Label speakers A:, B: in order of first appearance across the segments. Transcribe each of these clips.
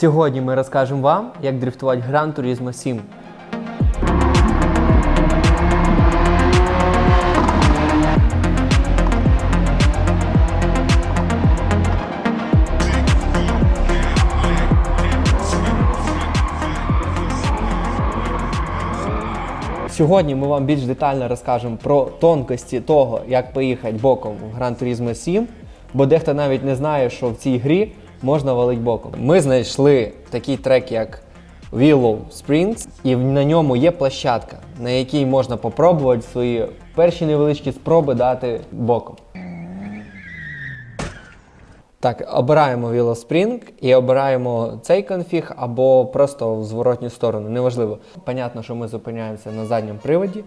A: Сьогодні ми розкажемо вам, як дрифтувати Gran Turismo 7. Сьогодні ми вам більш детально розкажемо про тонкості того, як поїхати боком в Gran Turismo 7, бо дехто навіть не знає, що в цій грі можна валити боком. Ми знайшли такий трек, як Willow Springs, і на ньому є площадка, на якій можна попробувати свої перші невеличкі спроби дати боком. Так, обираємо Spring і обираємо цей конфіг або просто в зворотню сторону, неважливо. Понятно, що ми зупиняємося на задньому приводі.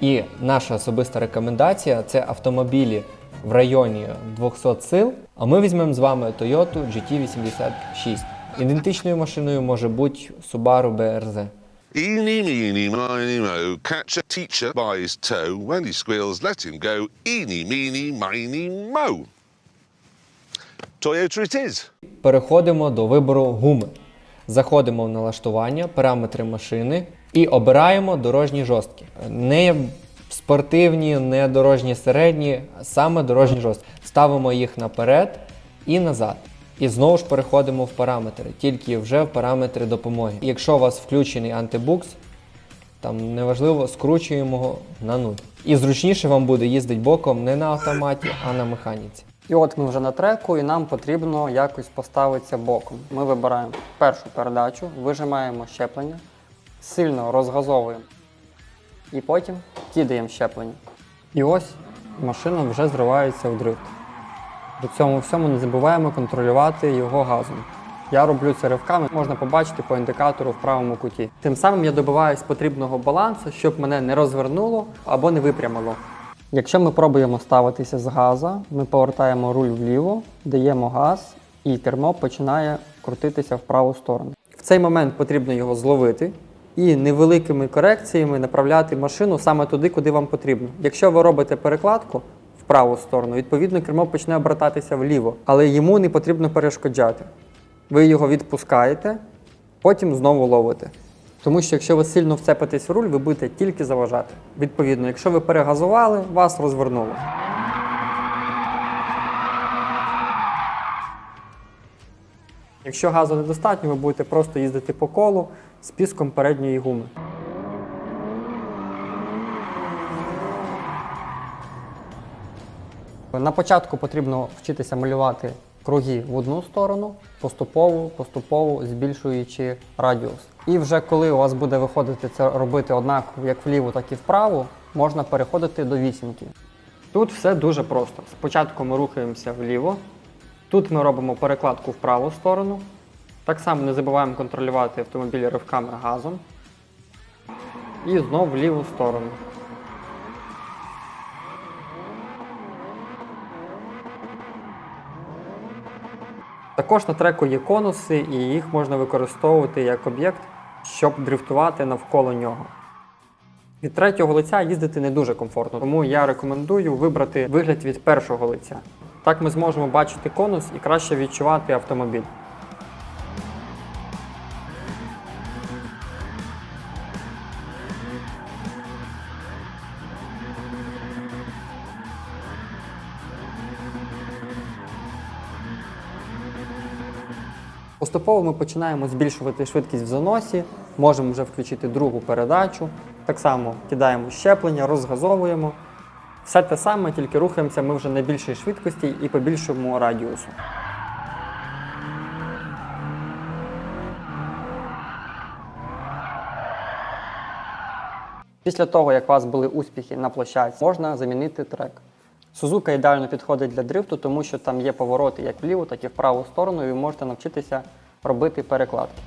A: І наша особиста рекомендація це автомобілі в районі 200 сил. А ми візьмемо з вами Toyota GT86. Ідентичною машиною може бути Subaru BRZ.
B: Eeny, meeny, miny, mo. Catch a teacher by his toe. When he squeals, let him go. Eeny, meeny, miny, mo. Toyota it is.
A: Переходимо до вибору гуми. Заходимо в налаштування, параметри машини і обираємо дорожні жорсткі. Не спортивні, не дорожні середні, саме дорожні жорсткі. Ставимо їх наперед і назад. І знову ж переходимо в параметри, тільки вже в параметри допомоги. Якщо у вас включений антибукс, там неважливо, скручуємо його на нуль. І зручніше вам буде їздити боком не на автоматі, а на механіці.
C: І от ми вже на треку, і нам потрібно якось поставитися боком. Ми вибираємо першу передачу, вижимаємо щеплення, сильно розгазовуємо і потім кидаємо щеплення. І ось машина вже зривається в дрифт. При цьому всьому не забуваємо контролювати його газом. Я роблю це ривками, можна побачити по індикатору в правому куті. Тим самим я добиваюсь потрібного балансу, щоб мене не розвернуло або не випрямило. Якщо ми пробуємо ставитися з газа, ми повертаємо руль вліво, даємо газ, і кермо починає крутитися в праву сторону. В цей момент потрібно його зловити і невеликими корекціями направляти машину саме туди, куди вам потрібно. Якщо ви робите перекладку в праву сторону, відповідно кермо почне обертатися вліво, але йому не потрібно перешкоджати. Ви його відпускаєте, потім знову ловите. Тому що якщо ви сильно вцепитесь в руль, ви будете тільки заважати. Відповідно, якщо ви перегазували, вас розвернуло. Якщо газу недостатньо, ви будете просто їздити по колу з піском передньої гуми. На початку потрібно вчитися малювати круги в одну сторону, поступово, поступово збільшуючи радіус. І вже коли у вас буде виходити це робити однаково як вліво, так і вправо, можна переходити до вісімки. Тут все дуже просто. Спочатку ми рухаємося вліво, тут ми робимо перекладку в праву сторону. Так само не забуваємо контролювати автомобіль ривками газом. І знову в ліву сторону. Також на треку є конуси, і їх можна використовувати як об'єкт, щоб дрифтувати навколо нього. Від третього лиця їздити не дуже комфортно, тому я рекомендую вибрати вигляд від першого лиця. Так ми зможемо бачити конус і краще відчувати автомобіль. Поступово ми починаємо збільшувати швидкість в заносі, можемо вже включити другу передачу. Так само кидаємо щеплення, розгазовуємо. Все те саме, тільки рухаємося ми вже на більшій швидкості і по більшому радіусу. Після того, як у вас були успіхи на площадці, можна замінити трек. Сузука ідеально підходить для дрифту, тому що там є повороти як вліву, так і в праву сторону, і ви можете навчитися робити перекладки.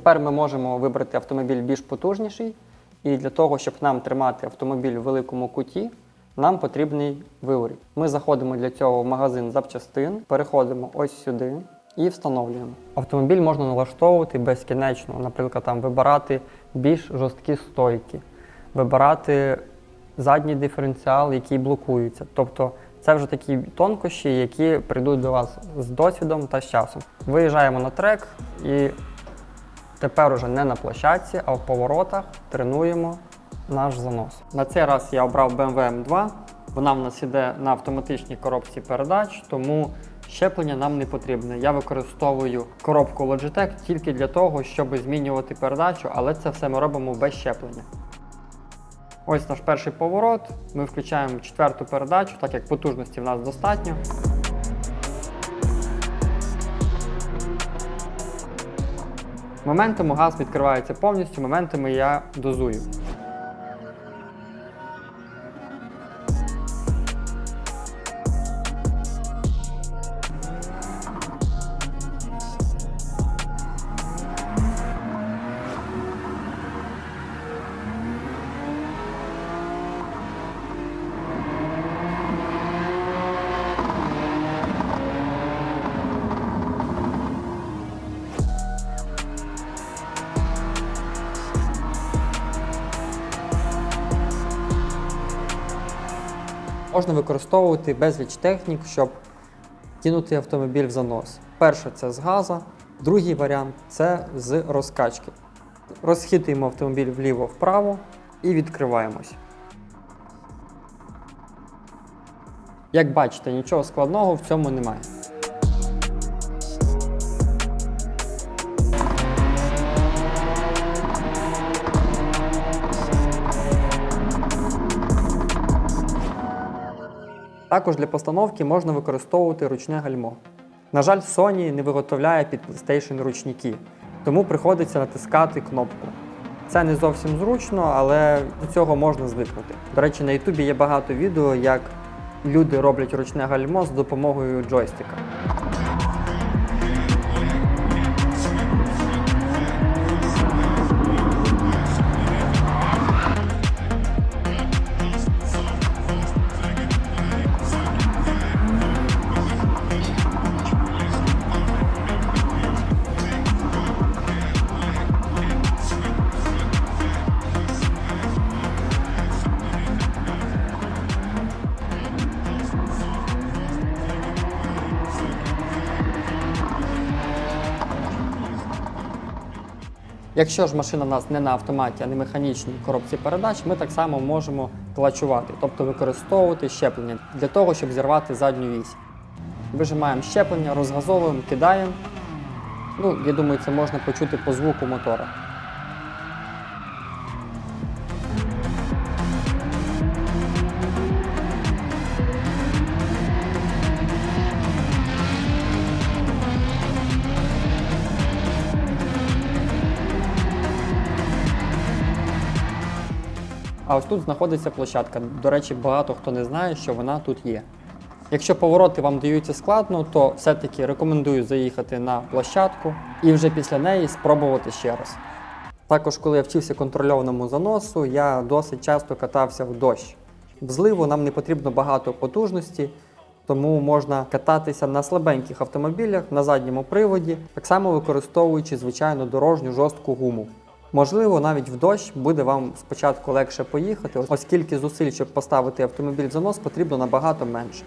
C: Тепер ми можемо вибрати автомобіль більш потужніший, і для того, щоб нам тримати автомобіль в великому куті, нам потрібний виворіт. Ми заходимо для цього в магазин запчастин, переходимо ось сюди і встановлюємо. Автомобіль можна налаштовувати безкінечно, наприклад, там вибирати більш жорсткі стойки, вибирати задній диференціал, який блокується. Тобто це вже такі тонкощі, які прийдуть до вас з досвідом та з часом. Виїжджаємо на трек і тепер уже не на площадці, а в поворотах тренуємо наш занос. На цей раз я обрав BMW M2. Вона в нас іде на автоматичній коробці передач, тому щеплення нам не потрібне. Я використовую коробку Logitech тільки для того, щоб змінювати передачу, але це все ми робимо без щеплення. Ось наш перший поворот. Ми включаємо четверту передачу, так як потужності в нас достатньо. Моментами газ відкривається повністю, моментами я дозую. Можна використовувати безліч технік, щоб кинути автомобіль в занос. Перше це з газа, другий варіант це з розкачки. Розхитуємо автомобіль вліво-вправо і відкриваємось. Як бачите, нічого складного в цьому немає. Також для постановки можна використовувати ручне гальмо. На жаль, Sony не виготовляє під PlayStation ручники, тому приходиться натискати кнопку. Це не зовсім зручно, але до цього можна звикнути. До речі, на Ютубі є багато відео, як люди роблять ручне гальмо з допомогою джойстика. Якщо ж машина у нас не на автоматі, а не механічній коробці передач, ми так само можемо клачувати, тобто використовувати щеплення для того, щоб зірвати задню вісь. Вижимаємо щеплення, розгазовуємо, кидаємо. Ну, я думаю, це можна почути по звуку мотора. А ось тут знаходиться площадка. До речі, багато хто не знає, що вона тут є. Якщо повороти вам даються складно, то все-таки рекомендую заїхати на площадку і вже після неї спробувати ще раз. Також, коли я вчився контрольованому заносу, я досить часто катався в дощ. В зливу нам не потрібно багато потужності, тому можна кататися на слабеньких автомобілях на задньому приводі, так само використовуючи звичайну дорожню жорстку гуму. Можливо, навіть в дощ буде вам спочатку легше поїхати, оскільки зусиль, щоб поставити автомобіль занос, потрібно набагато менше.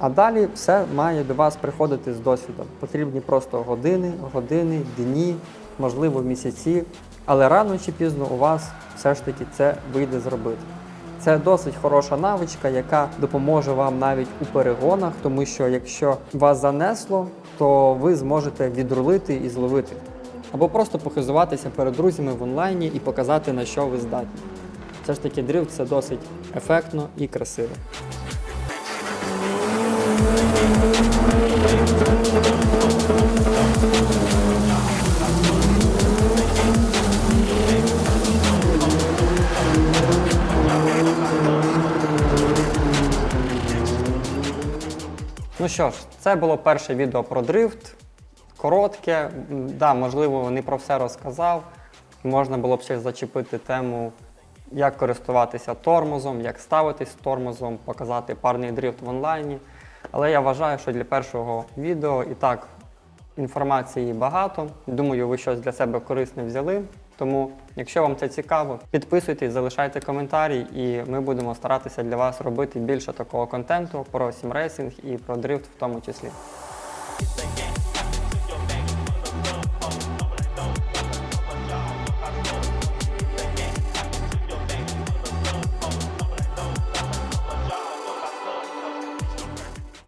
C: А далі все має до вас приходити з досвідом. Потрібні просто години, години, дні, можливо, місяці. Але рано чи пізно у вас все ж таки це вийде зробити. Це досить хороша навичка, яка допоможе вам навіть у перегонах, тому що якщо вас занесло, то ви зможете відрулити і зловити. Або просто похизуватися перед друзями в онлайні і показати, на що ви здатні. Все ж таки, дрифт це досить ефектно і красиво. Ну що ж, це було перше відео про дрифт. Коротке, да, можливо, не про все розказав. Можна було б ще зачепити тему як користуватися тормозом, як ставитись тормозом, показати парний дрифт в онлайні. Але я вважаю, що для першого відео і так інформації багато. Думаю, ви щось для себе корисне взяли. Тому, якщо вам це цікаво, підписуйтесь, залишайте коментарі, і ми будемо старатися для вас робити більше такого контенту про сімрейсинг і про дрифт в тому числі.